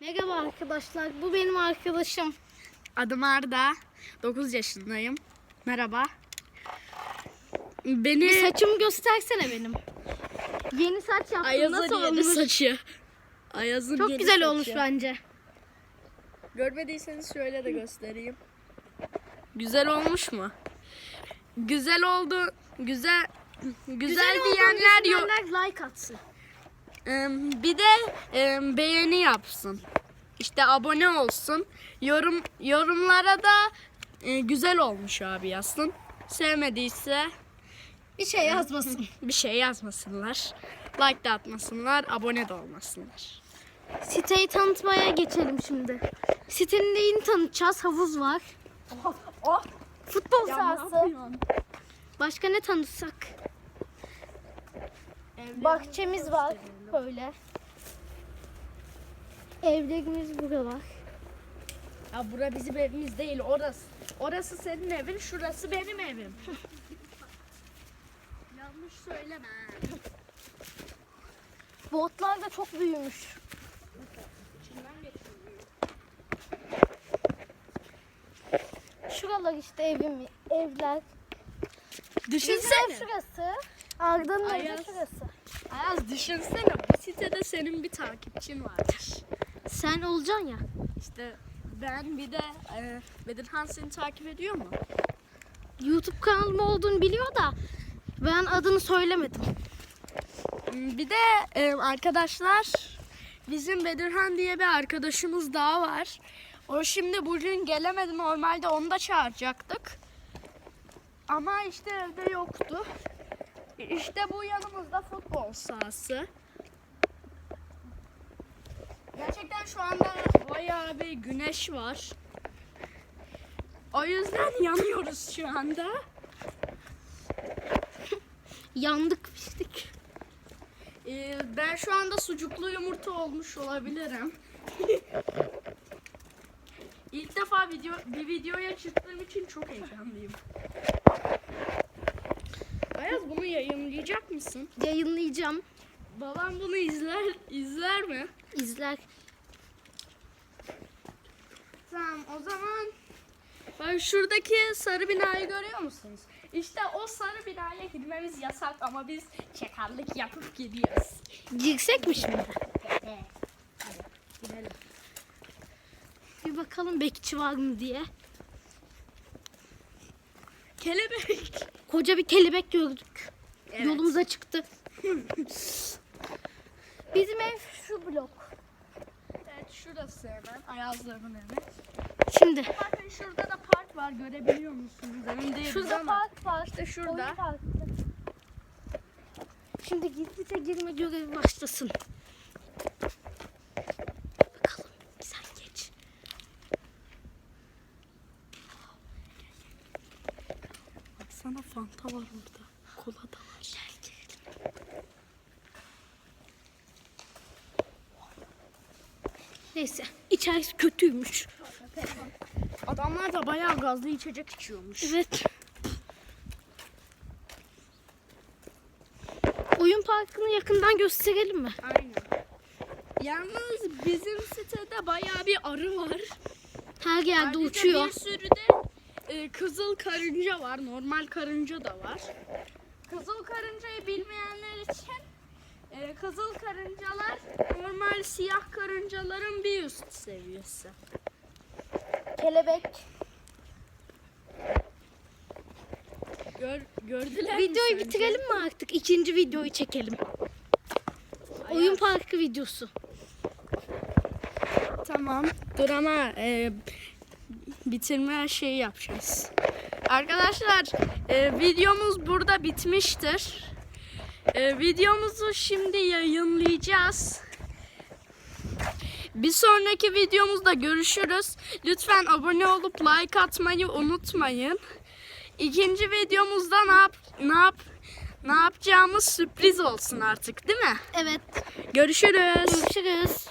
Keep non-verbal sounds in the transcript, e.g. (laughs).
Merhaba arkadaşlar. Bu benim arkadaşım. Adım Arda. 9 yaşındayım. Merhaba. Beni Bir saçımı göstersene benim. Yeni saç yaptım. Ayaz'ın Nasıl yeni olmuş? saçı. Ayaz'ın Çok yeni güzel saçı. olmuş bence. Görmediyseniz şöyle de göstereyim. Güzel olmuş mu? Güzel oldu. Güzel güzel, olduğunu diyenler yok. düşünenler like atsın. Bir de beğeni yapsın. İşte abone olsun. Yorum yorumlara da e, güzel olmuş abi yazsın. Sevmediyse Bir şey yazmasın. (laughs) bir şey yazmasınlar. Like de atmasınlar, abone de olmasınlar. Siteyi tanıtmaya geçelim şimdi. Sitenin neyini tanıtacağız? Havuz var. Oh, Futbol sahası. Başka ne tanıtsak? Bahçemiz var. Böyle. Evlerimiz burada var. Ya bura bizim evimiz değil, orası. Orası senin evin, şurası benim evim. (laughs) Yanlış söyleme. Botlar da çok büyümüş. Şuralar işte evim, evler. Bizim ev Düşünsene. şurası. Arda'nın evi şurası. Ayaz düşünsene bu sitede senin bir takipçin vardır. Sen olacaksın ya. İşte ben bir de e, Bedirhan seni takip ediyor mu? YouTube kanalım olduğunu biliyor da ben adını söylemedim. Hmm, Bir de e, arkadaşlar bizim Bedirhan diye bir arkadaşımız daha var. O şimdi bugün gelemedi. Normalde onu da çağıracaktık. Ama işte evde yoktu. İşte bu yanımızda futbol sahası. Gerçekten şu anda bayağı bir güneş var. O yüzden (laughs) yanıyoruz şu anda. (laughs) Yandık piştik. Ee, ben şu anda sucuklu yumurta olmuş olabilirim. (laughs) İlk defa video bir videoya çıktığım için çok heyecanlıyım. Yayınlayacak mısın? Yayınlayacağım. Babam bunu izler izler mi? İzler. Tamam o zaman bak şuradaki sarı binayı görüyor musunuz? İşte o sarı binaya girmemiz yasak ama biz çakallık yapıp gidiyoruz. Girsek mi şimdi? Gidelim. Bir bakalım bekçi var mı diye. Kelebek. Koca bir kelebek gördük. Evet. Yolumuza çıktı. Bizim ev şu blok. Evet şurası hemen Ayazların evi. Şimdi Bakın şurada da park var görebiliyor musunuz? Değiliz şurada ama. park var. İşte şurada. Şimdi gizlice girme görevi başlasın. Bakalım sen geç. Baksana Fanta var orada. Kola da var. Neyse içerisi kötüymüş. Adamlar da bayağı gazlı içecek içiyormuş. Evet. Oyun parkını yakından gösterelim mi? Aynen. Yalnız bizim sitede bayağı bir arı var. Her yerde Ayrıca uçuyor. Bir sürü de e, kızıl karınca var. Normal karınca da var. Kızıl karıncayı bilmeyenler için e, kızıl karıncalar normal siyah karıncaların bir üst seviyesi. Kelebek. Gör, gördüler mi Videoyu sence? bitirelim mi artık? İkinci videoyu çekelim. Oyun parkı videosu. Tamam. Dur ama e, bitirme şeyi yapacağız. Arkadaşlar e, videomuz burada bitmiştir. E, videomuzu şimdi yayınlayacağız. Bir sonraki videomuzda görüşürüz. Lütfen abone olup like atmayı unutmayın. İkinci videomuzda ne yap ne yap ne yapacağımız sürpriz olsun artık, değil mi? Evet. Görüşürüz. Görüşürüz.